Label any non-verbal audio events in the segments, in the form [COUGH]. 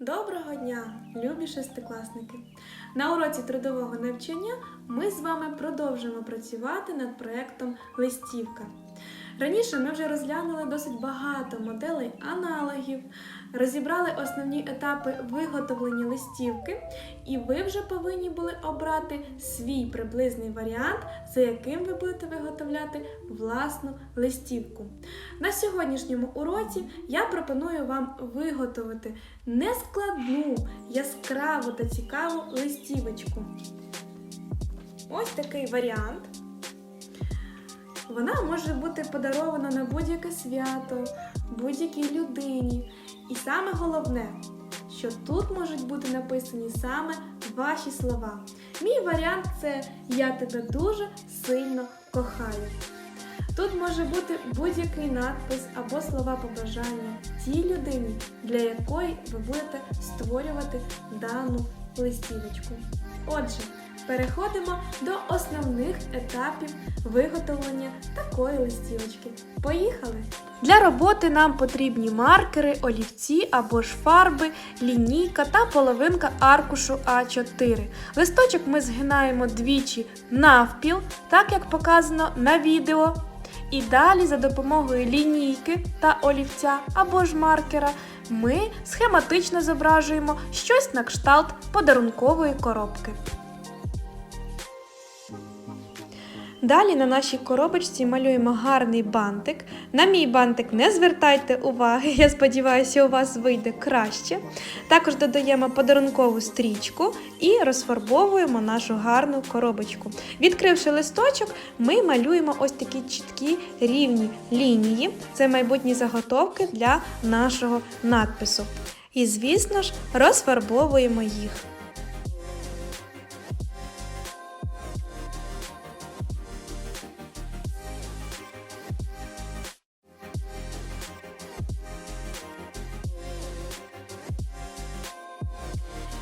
Доброго дня, любі шестикласники! На уроці трудового навчання ми з вами продовжимо працювати над проєктом Листівка. Раніше ми вже розглянули досить багато моделей аналогів, розібрали основні етапи виготовлення листівки, і ви вже повинні були обрати свій приблизний варіант, за яким ви будете виготовляти власну листівку. На сьогоднішньому уроці я пропоную вам виготовити нескладну, яскраву та цікаву листівочку. Ось такий варіант. Вона може бути подарована на будь-яке свято, будь-якій людині. Саме головне, що тут можуть бути написані саме ваші слова. Мій варіант це Я тебе дуже сильно кохаю. Тут може бути будь-який надпис або слова побажання тій людині, для якої ви будете створювати дану листівочку. Отже, переходимо до основних етапів виготовлення такої листівочки. Поїхали! Для роботи нам потрібні маркери, олівці або ж фарби, лінійка та половинка аркушу А4. Листочок ми згинаємо двічі навпіл, так як показано на відео. І далі за допомогою лінійки та олівця або ж маркера ми схематично зображуємо щось на кшталт подарункової коробки. Далі на нашій коробочці малюємо гарний бантик. На мій бантик не звертайте уваги, [LAUGHS] я сподіваюся, у вас вийде краще. Також додаємо подарункову стрічку і розфарбовуємо нашу гарну коробочку. Відкривши листочок, ми малюємо ось такі чіткі рівні лінії. Це майбутні заготовки для нашого надпису. І, звісно ж, розфарбовуємо їх.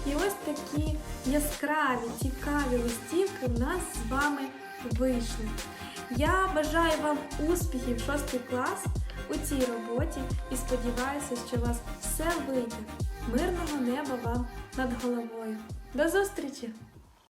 І ось такі яскраві, цікаві листівки в нас з вами вийшли. Я бажаю вам успіхів 6 клас у цій роботі і сподіваюся, що у вас все вийде. Мирного неба вам над головою. До зустрічі!